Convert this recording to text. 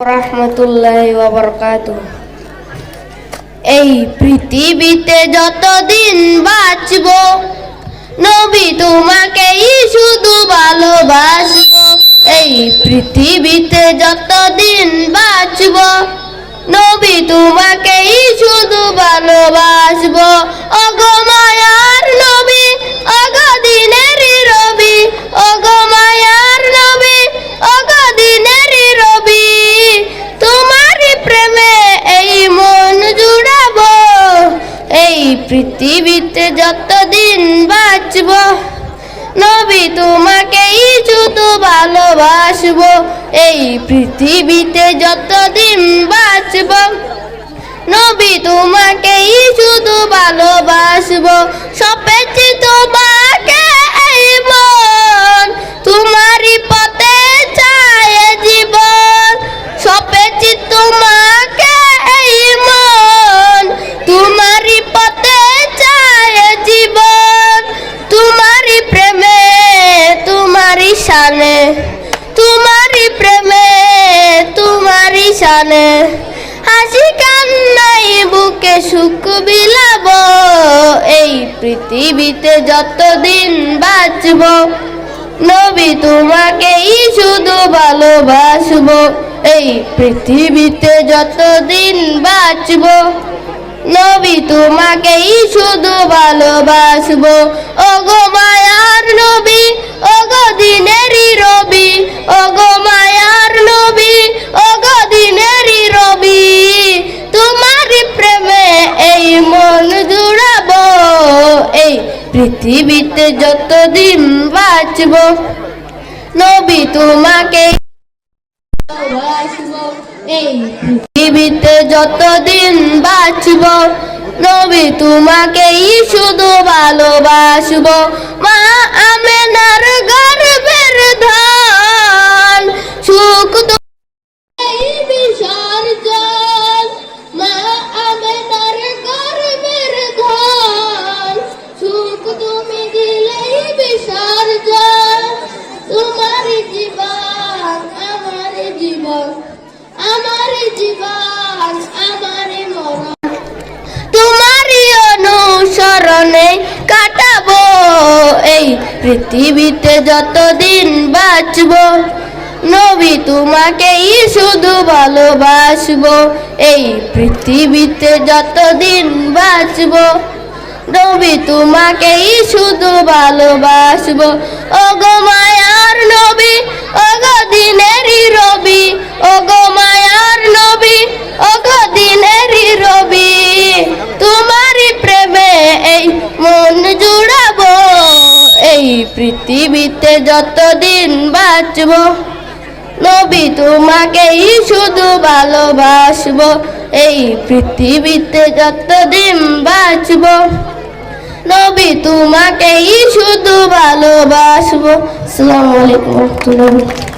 রহমতুল্লাহ এই পৃথিবীতে যতদিন বাঁচব, নবী তোমাকেই শুধু ভালোবাসবো। এই পৃথিবীতে যতদিন বাঁচব, নবী তোমাকেই শুধু ভালোবাসবো। ওগো পৃথিবীতে যতদিন বাঁচব, নবী তোমাকেই শুধু ভালোবাসব। এই পৃথিবীতে যতদিন বাঁচব, নবী তোমাকেই শুধু ভালোবাসব। সপেছি তোমাকে শানে। হাসি কান্নাই বুকে সুখ বিলাব। এই পৃথিবীতে যতদিন বাঁচব, নবী তোমাকেই শুধু ভালোবাসবো। এই পৃথিবীতে যতদিন বাঁচব, নবী তোমাকেই শুধু ভালোবাসবো। ওগো মায়ার নবী পৃথিবীতে যতদিন বাঁচব, নবী তোমাকে পৃথিবীতে যতদিন বাঁচব, নবী তোমাকেই শুধু ভালোবাসব। মা আমেনার গর্বের ধান জীবন, আমার জীবন আমার জীবন, আমার মরণ। তোমারই অনুসরণে কাটাবো এই পৃথিবীতে যতদিন বাঁচব, নবী তোমাকেই শুধু ভালোবাসবো। এই পৃথিবীতে যতদিন বাঁচব নবী তোমাকেই শুধু ভালোবাসবো। ওগো মায়ার নবী, ওগো দিনেরই রবি। ওগো মায়ার নবী, ওগো দিনেরই রবি। তোমারই প্রেমে এই মন জুড়াবো। এই পৃথিবীতে যতদিন বাঁচব, নবী, তোমাকেই শুধু ভালোবাসবো। এই পৃথিবীতে যতদিন বাঁচব নবী তোমাকেই শুধু ভালোবাসবো। আসসালামু আলাইকুম